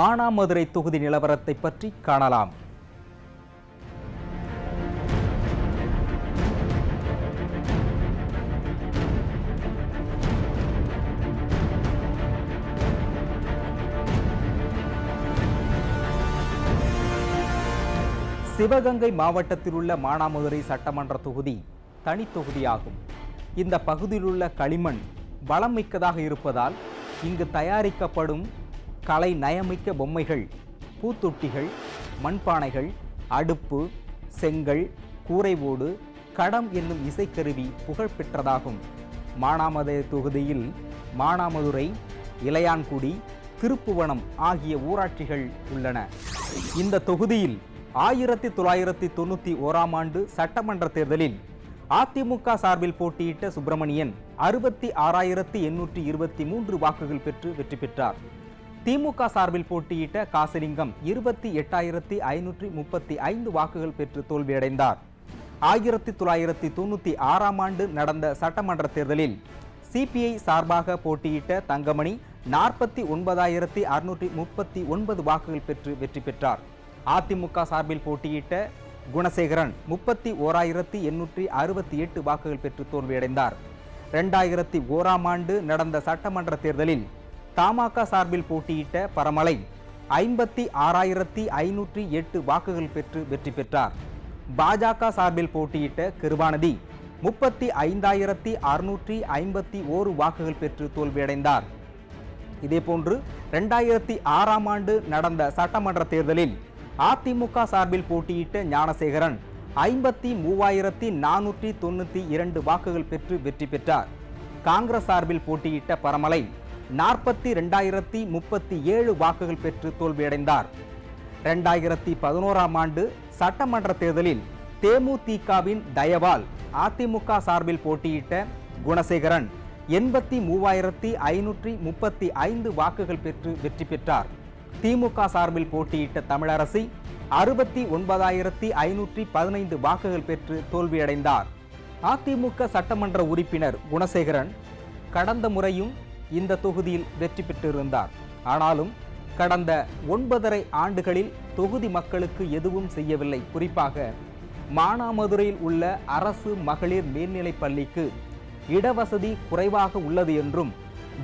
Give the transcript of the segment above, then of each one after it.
மானாமதுரை தொகுதி நிலவரத்தை பற்றி காணலாம். சிவகங்கை மாவட்டத்தில் உள்ள மானாமதுரை சட்டமன்ற தொகுதி தனி தொகுதியாகும். இந்த பகுதியிலுள்ள களிமண் வளம் மிக்கதாக இருப்பதால் இங்கு தயாரிக்கப்படும் கலை நயமிக்க பொம்மைகள் பூத்தொட்டிகள் மண்பானைகள் அடுப்பு செங்கல் கூரைவோடு கடம் என்னும் இசைக்கருவி புகழ்பெற்றதாகும். மானாமதுரை தொகுதியில் மானாமதுரை இளையான்குடி திருப்புவனம் ஆகிய ஊராட்சிகள் உள்ளன. இந்த தொகுதியில் ஆயிரத்தி தொள்ளாயிரத்தி தொண்ணூற்றி ஓராம் ஆண்டு சட்டமன்ற தேர்தலில் அதிமுக சார்பில் போட்டியிட்ட சுப்பிரமணியன் அறுபத்தி ஆறாயிரத்தி எண்ணூற்றி இருபத்தி மூன்று வாக்குகள் பெற்று வெற்றி பெற்றார். திமுக சார்பில் போட்டியிட்ட காசிலிங்கம் இருபத்தி எட்டாயிரத்தி ஐநூற்றி முப்பத்தி ஐந்து வாக்குகள் பெற்று தோல்வியடைந்தார். ஆயிரத்தி தொள்ளாயிரத்தி தொண்ணூற்றி ஆறாம் ஆண்டு நடந்த சட்டமன்ற தேர்தலில் சிபிஐ சார்பாக போட்டியிட்ட தங்கமணி நாற்பத்தி ஒன்பதாயிரத்தி அறுநூற்றி முப்பத்தி ஒன்பது வாக்குகள் பெற்று வெற்றி பெற்றார். அதிமுக சார்பில் போட்டியிட்ட குணசேகரன் முப்பத்தி ஓராயிரத்தி எண்ணூற்றி அறுபத்தி எட்டு வாக்குகள் பெற்று தோல்வியடைந்தார். ரெண்டாயிரத்தி ஓராம் ஆண்டு நடந்த சட்டமன்ற தேர்தலில் தமாக சார்பில் போட்டியிட்ட பரமலை ஐம்பத்தி ஆறாயிரத்தி ஐநூற்றி எட்டு வாக்குகள் பெற்று வெற்றி பெற்றார். பாஜக சார்பில் போட்டியிட்ட கிருபாநதி முப்பத்தி ஐந்தாயிரத்தி அறுநூற்றி ஐம்பத்தி ஓரு வாக்குகள் பெற்று தோல்வியடைந்தார். இதேபோன்று ரெண்டாயிரத்தி ஆறாம் ஆண்டு நடந்த சட்டமன்ற தேர்தலில் அதிமுக சார்பில் போட்டியிட்ட ஞானசேகரன் ஐம்பத்தி மூவாயிரத்தி நானூற்றி தொண்ணூற்றி இரண்டு வாக்குகள் பெற்று வெற்றி பெற்றார். காங்கிரஸ் சார்பில் போட்டியிட்ட பரமலை நாற்பத்தி ரெண்டாயிரத்தி முப்பத்தி ஏழு வாக்குகள் பெற்று தோல்வியடைந்தார். ரெண்டாயிரத்தி பதினோராம் ஆண்டு சட்டமன்ற தேர்தலில் தேமுதிகவின் தயவால் அதிமுக சார்பில் போட்டியிட்ட குணசேகரன் எண்பத்தி மூவாயிரத்தி ஐநூற்றி முப்பத்தி ஐந்து வாக்குகள் பெற்று வெற்றி பெற்றார். திமுக சார்பில் போட்டியிட்ட தமிழரசி அறுபத்தி ஒன்பதாயிரத்தி ஐநூற்றி பதினைந்து வாக்குகள் பெற்று தோல்வியடைந்தார். அதிமுக சட்டமன்ற உறுப்பினர் குணசேகரன் கடந்த முறையும் இந்த தொகுதியில் வெற்றி பெற்றிருந்தார். ஆனாலும் கடந்த ஒன்பதரை ஆண்டுகளில் தொகுதி மக்களுக்கு எதுவும் செய்யவில்லை. குறிப்பாக மானாமதுரையில் உள்ள அரசு மகளிர் மேல்நிலைப் பள்ளிக்கு இடவசதி குறைவாக உள்ளது என்றும்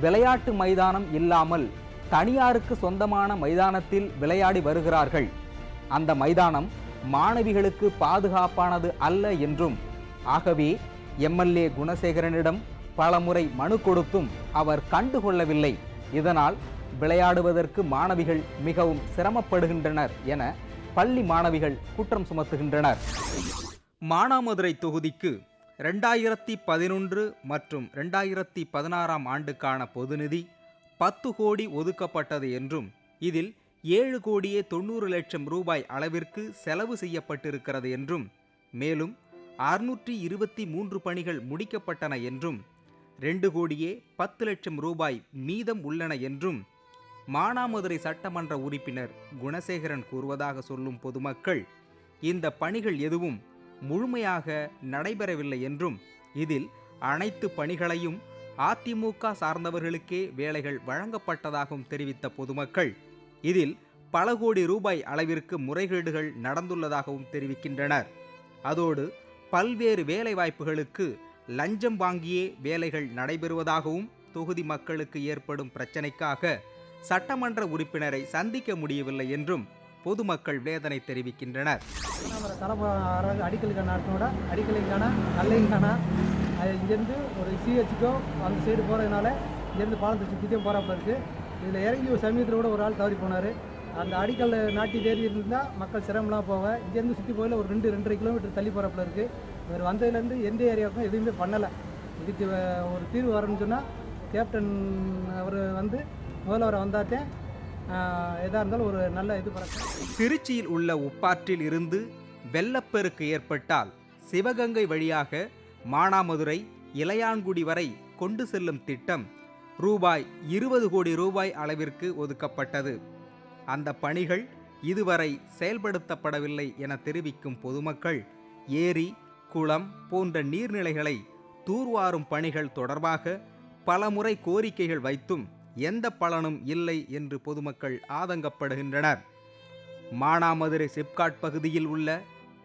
விளையாட்டு மைதானம் இல்லாமல் தனியாருக்கு சொந்தமான மைதானத்தில் விளையாடி வருகிறார்கள். அந்த மைதானம் மாணவிகளுக்கு பாதுகாப்பானது அல்ல என்றும் ஆகவே எம்எல்ஏ குணசேகரனிடம் பலமுறை மனு கொடுத்தும் அவர் கண்டுகொள்ளவில்லை. இதனால் விளையாடுவதற்கு மாணவிகள் மிகவும் சிரமப்படுகின்றனர் என பள்ளி மாணவிகள் குற்றம் சுமத்துகின்றனர். மானாமதுரை தொகுதிக்கு ரெண்டாயிரத்தி பதினொன்று மற்றும் ரெண்டாயிரத்தி பதினாறாம் ஆண்டுக்கான பொதுநிதி பத்து கோடி ஒதுக்கப்பட்டது என்றும் இதில் ஏழு கோடியே தொண்ணூறு லட்சம் ரூபாய் அளவிற்கு செலவு செய்யப்பட்டிருக்கிறது என்றும் மேலும் அறுநூற்றி இருபத்தி மூன்று பணிகள் முடிக்கப்பட்டன என்றும் ரெண்டு கோடியே பத்து லட்சம் ரூபாய் மீதம் உள்ளன என்றும் மானாமதுரை சட்டமன்ற உறுப்பினர் குணசேகரன் கூறுவதாக சொல்லும் பொதுமக்கள் இந்த பணிகள் எதுவும் முழுமையாக நடைபெறவில்லை என்றும் இதில் அனைத்து பணிகளையும் அதிமுக சார்ந்தவர்களுக்கே வேலைகள் வழங்கப்பட்டதாகவும் தெரிவித்த பொதுமக்கள் இதில் பல கோடி ரூபாய் அளவிற்கு முறைகேடுகள் நடந்துள்ளதாகவும் தெரிவிக்கின்றனர். அதோடு பல்வேறு வேலைவாய்ப்புகளுக்கு லஞ்சம் வாங்கியே வேலைகள் நடைபெறுவதாகவும் தொகுதி மக்களுக்கு ஏற்படும் பிரச்சனைக்காக சட்டமன்ற உறுப்பினரை சந்திக்க முடியவில்லை என்றும் பொதுமக்கள் வேதனை தெரிவிக்கின்றனர். அடிக்கலுக்கான அடிக்கலுக்கான நல்லைக்கான அது இங்கேருந்து ஒரு சிஹெச்சுக்கோ அந்த சைடு போகிறதுனால இங்கேருந்து பாலத்தை சுற்றிட்டும் போகிறாப்புல இருக்குது இதில் இறங்கி ஒரு சமயத்தில் கூட ஒரு ஆள் தவறி போனார். அந்த அடிக்கல் நாட்டி தேடி இருந்தால் மக்கள் சிரமம்லாம் போக இங்கேருந்து சுற்றி போயில் ஒரு ரெண்டு ரெண்டரை கிலோமீட்டர் தள்ளி போகிறாப்புல இருக்குது இவர் வந்ததுலேருந்து எந்த ஏரியாவுக்கும் எதுவுமே பண்ணலை. இதுக்கு ஒரு தீர்வு வரணும்னு சொன்னால் கேப்டன் அவர் வந்து முதல்வர் வந்தாத்தே எதாக இருந்தாலும் ஒரு நல்ல இது பண்ண திருச்சியில் உள்ள உப்பாற்றில் இருந்து வெள்ளப்பெருக்கு ஏற்பட்டால் சிவகங்கை வழியாக மானாமதுரை இளையான்குடி வரை கொண்டு செல்லும் திட்டம் ரூபாய் இருபது கோடி ரூபாய் அளவிற்கு ஒதுக்கப்பட்டது. அந்த பணிகள் இதுவரை செயல்படுத்தப்படவில்லை என தெரிவிக்கும் பொதுமக்கள் ஏரி குளம் போன்ற நீர்நிலைகளை தூர்வாரும் பணிகள் தொடர்பாக பலமுறை கோரிக்கைகள் வைத்தும் எந்த பலனும் இல்லை என்று பொதுமக்கள் ஆதங்கப்படுகின்றனர். மானாமதுரை சிப்காட் பகுதியில் உள்ள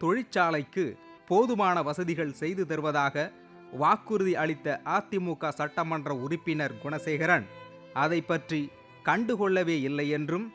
தொழிற்சாலைக்கு போதுமான வசதிகள் செய்து தருவதாக வாக்குறுதி அளித்த அதிமுக சட்டமன்ற உறுப்பினர் குணசேகரன் அதை பற்றி கண்டுகொள்ளவே இல்லை என்றும்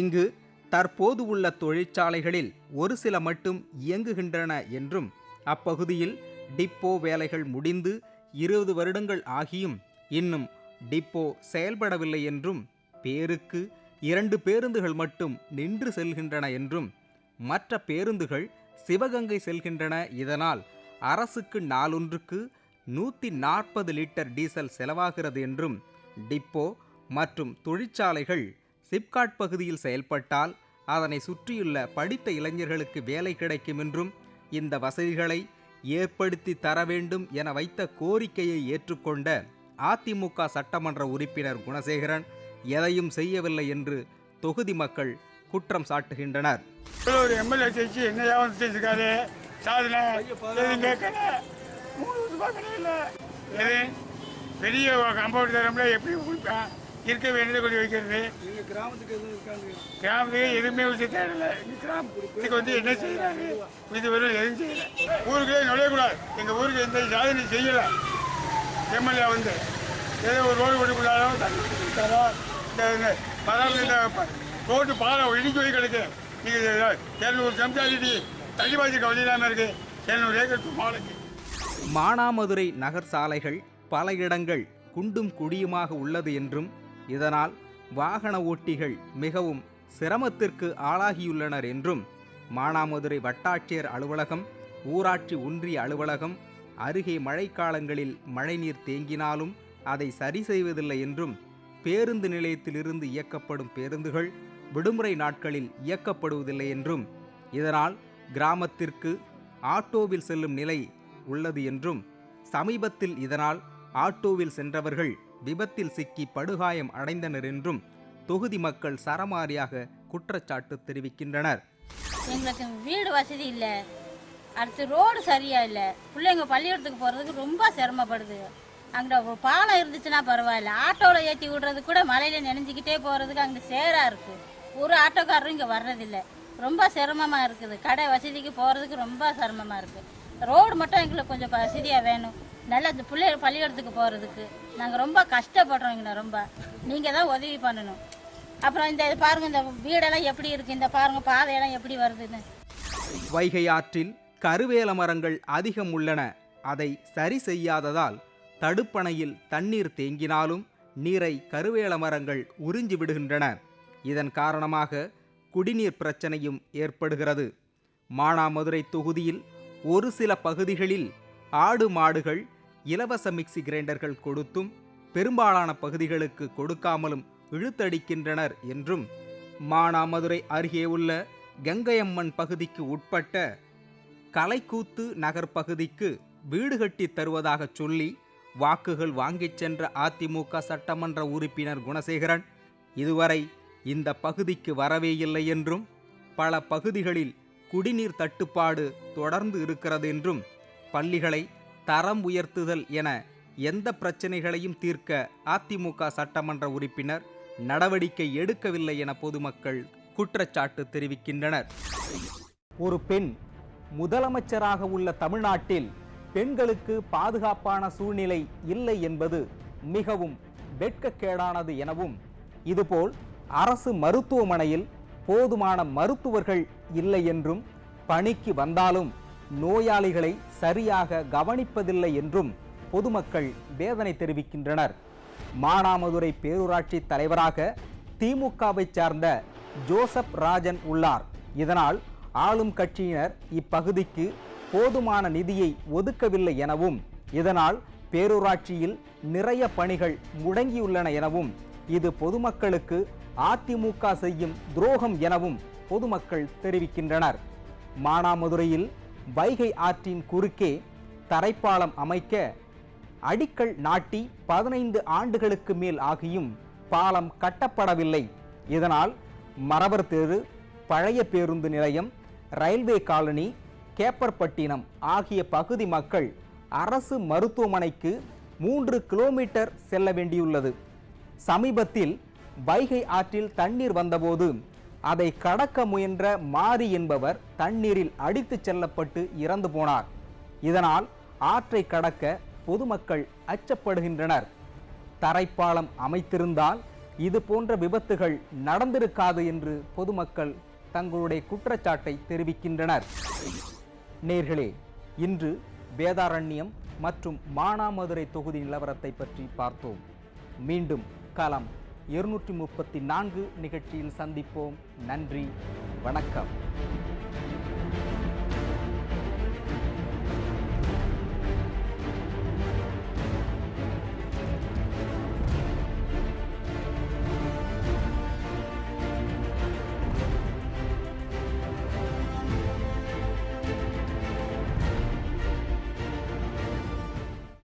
இங்கு தற்போது உள்ள தொழிற்சாலைகளில் ஒரு சில மட்டும் இயங்குகின்றன என்றும் அப்பகுதியில் டிப்போ வேலைகள் முடிந்து இருபது வருடங்கள் ஆகியும் இன்னும் டிப்போ செயல்படவில்லை என்றும் பேருக்கு இரண்டு பேருந்துகள் மட்டும் நின்று செல்கின்றன என்றும் மற்ற பேருந்துகள் சிவகங்கை செல்கின்றன. இதனால் அரசுக்கு நாளொன்றுக்கு நூற்றி நாற்பது லிட்டர் டீசல் செலவாகிறது என்றும் டிப்போ மற்றும் தொழிற்சாலைகள் சிப்காட் பகுதியில் செயல்பட்டால் அதனை சுற்றியுள்ள படித்த இளைஞர்களுக்கு வேலை கிடைக்கும் என்றும் இந்த வசதிகளை ஏற்படுத்தி தர வேண்டும் என வைத்த கோரிக்கையை ஏற்றுக்கொண்ட அதிமுக சட்டமன்ற உறுப்பினர் குணசேகரன் எதையும் செய்யவில்லை என்று தொகுதி மக்கள் குற்றம் சாட்டுகின்றனர். ஒரு எம்எல்ஏ ஜெயிச்சு என்னையா வந்து சாதனை. எதுவும் கேட்கல. மூணு பெரிய கம்பவுண்ட் தரம்ல எப்படி கொடுப்பேன் இருக்க வேண்டியதை கொண்டு வைக்கிறது. கிராமத்துக்கு எதுவுமே வச்சு தேடல இந்த கிராமத்துக்கு வந்து என்ன செய்யறாரு இது வரும் எதுவும் செய்யல. ஊருக்குள்ளே நுழையக்கூடாது. எங்க ஊருக்கு எந்த சாதனை செய்யல. எம்எல்ஏ வந்து ஏதோ ஒரு ரோடு கொடுத்தாரோ இந்த மரம் இந்த ரோட்டு பாலம் இடிச்சு போய் கிடக்கு. நீங்கள் இரநூறு சம்சாரிட்டி தண்ணி பாய்ச்சிக்க வழி இல்லாமல் இருக்கு. இரநூறு ஏக்கர் மாலைக்கு மானாமதுரை நகர் சாலைகள் பல இடங்கள் குண்டும் குடியுமாக உள்ளது என்றும் இதனால் வாகன ஓட்டிகள் மிகவும் சிரமத்திற்கு ஆளாகியுள்ளனர் என்றும் மானாமதுரை வட்டாட்சியர் அலுவலகம் ஊராட்சி ஒன்றிய அலுவலகம் அருகே மழைக்காலங்களில் மழைநீர் தேங்கினாலும் அதை சரி செய்வதில்லை என்றும் பேருந்து நிலையத்திலிருந்து இயக்கப்படும் பேருந்துகள் விடுமுறை நாட்களில் இயக்கப்படுவதில்லை என்றும் இதனால் கிராமத்திற்கு ஆட்டோவில் செல்லும் நிலை உள்ளது என்றும் சமீபத்தில் இதனால் ஆட்டோவில் சென்றவர்கள் விபத்தில் சிக்கி படுகாயம் அடைந்தனர் என்றும் தொகுதி மக்கள் சரமாரியாக குற்றச்சாட்டு தெரிவிக்கின்றனர். எங்களுக்கு வீடு வசதி இல்லை. அடுத்து ரோடு சரியா இல்லை. பிள்ளைங்க பள்ளிக்கூடத்துக்கு போகிறதுக்கு ரொம்ப சிரமப்படுது. அங்கே ஒரு பாலம் இருந்துச்சுன்னா பரவாயில்ல. ஆட்டோவில் ஏற்றி விடுறது கூட மழையில் நினைஞ்சிக்கிட்டே போகிறதுக்கு அங்கே சேராக இருக்குது ஒரு ஆட்டோக்காரரும் இங்கே வர்றதில்லை. ரொம்ப சிரமமாக இருக்குது. கடை வசதிக்கு போகிறதுக்கு ரொம்ப சிரமமாக இருக்குது ரோடு மட்டும் எங்களுக்கு கொஞ்சம் வசதியாக வேணும். நல்லா இந்த பிள்ளைகள் பள்ளிக்கூடத்துக்கு போகிறதுக்கு நாங்கள் ரொம்ப கஷ்டப்படுறோங்கண்ணா ரொம்ப. நீங்கள் தான் உதவி பண்ணணும். அப்புறம் இந்த இது பாருங்கள் இந்த வீடெல்லாம் எப்படி இருக்குது இந்த பாருங்கள் பாதையெல்லாம் எப்படி வருதுன்னு. வைகை ஆற்றில் கருவேல மரங்கள் அதிகம் உள்ளன. அதை சரி செய்யாததால் தடுப்பணையில் தண்ணீர் தேங்கினாலும் நீரை கருவேல மரங்கள் உறிஞ்சி விடுகின்றன. இதன் காரணமாக குடிநீர் பிரச்சனையும் ஏற்படுகிறது. மானாமதுரை தொகுதியில் ஒரு சில பகுதிகளில் ஆடு மாடுகள் இலவச மிக்சி கிரைண்டர்கள் கொடுத்தும் பெரும்பாலான பகுதிகளுக்கு கொடுக்காமலும் இழுத்தடிக்கின்றனர் என்றும் மானாமதுரை அருகே உள்ள கங்கையம்மன் பகுதிக்கு உட்பட்ட கலைக்கூத்து நகர் பகுதிக்கு வீடு கட்டி தருவதாகச் சொல்லி வாக்குகள் வாங்கிச் சென்ற அதிமுக சட்டமன்ற உறுப்பினர் குணசேகரன் இதுவரை இந்த பகுதிக்கு வரவே இல்லை என்றும் பல பகுதிகளில் குடிநீர் தட்டுப்பாடு தொடர்ந்து இருக்கிறது என்றும் பள்ளிகளை தரம் உயர்த்துதல் என எந்த பிரச்சனைகளையும் தீர்க்க அதிமுக சட்டமன்ற உறுப்பினர் நடவடிக்கை எடுக்கவில்லை என பொதுமக்கள் குற்றச்சாட்டு தெரிவிக்கின்றனர். ஒரு பெண் முதலமைச்சராக உள்ள தமிழ்நாட்டில் பெண்களுக்கு பாதுகாப்பான சூழ்நிலை இல்லை என்பது மிகவும் வெட்கக்கேடானது எனவும் இதுபோல் அரசு மருத்துவமனையில் போதுமான மருத்துவர்கள் இல்லை என்றும் பணிக்கு வந்தாலும் நோயாளிகளை சரியாக கவனிப்பதில்லை என்றும் பொதுமக்கள் வேதனை தெரிவிக்கின்றனர். மானாமதுரை பேரூராட்சி தலைவராக திமுகவை சார்ந்த ஜோசப் ராஜன் உள்ளார். இதனால் ஆளும் கட்சியினர் இப்பகுதிக்கு போதுமான நிதியை ஒதுக்கவில்லை எனவும் இதனால் பேரூராட்சியில் நிறைய பணிகள் முடங்கியுள்ளன எனவும் இது பொதுமக்களுக்கு அதிமுக செய்யும் துரோகம் எனவும் பொதுமக்கள் தெரிவிக்கின்றனர். மானாமதுரையில் வைகை ஆற்றின் குறுக்கே தரைப்பாலம் அமைக்க அடிக்கல் நாட்டி பதினைந்து ஆண்டுகளுக்கு மேல் ஆகியும் பாலம் கட்டப்படவில்லை. இதனால் மரவர் தெரு பழைய பேருந்து நிலையம் ரயில்வே காலனி கேப்பர்பட்டினம் ஆகிய பகுதி மக்கள் அரசு மருத்துவமனைக்கு மூன்று கிலோமீட்டர் செல்ல வேண்டியுள்ளது. சமீபத்தில் வைகை ஆற்றில் தண்ணீர் வந்தபோது அதை கடக்க முயன்ற மாரி என்பவர் தண்ணீரில் அடித்துச் செல்லப்பட்டு இறந்து போனார். இதனால் ஆற்றை கடக்க பொதுமக்கள் அச்சப்படுகின்றனர். தரைப்பாலம் அமைத்திருந்தால் இது போன்ற விபத்துகள் நடந்திருக்காது என்று பொதுமக்கள் தங்களுடைய குற்றச்சாட்டை தெரிவிக்கின்றனர். நேர்களே இன்று வேதாரண்யம் மற்றும் மானாமதுரை தொகுதி நிலவரத்தை பற்றி பார்த்தோம். மீண்டும் களம் இருநூற்றி முப்பத்தி நான்கு நிகழ்ச்சியில் சந்திப்போம். நன்றி வணக்கம்.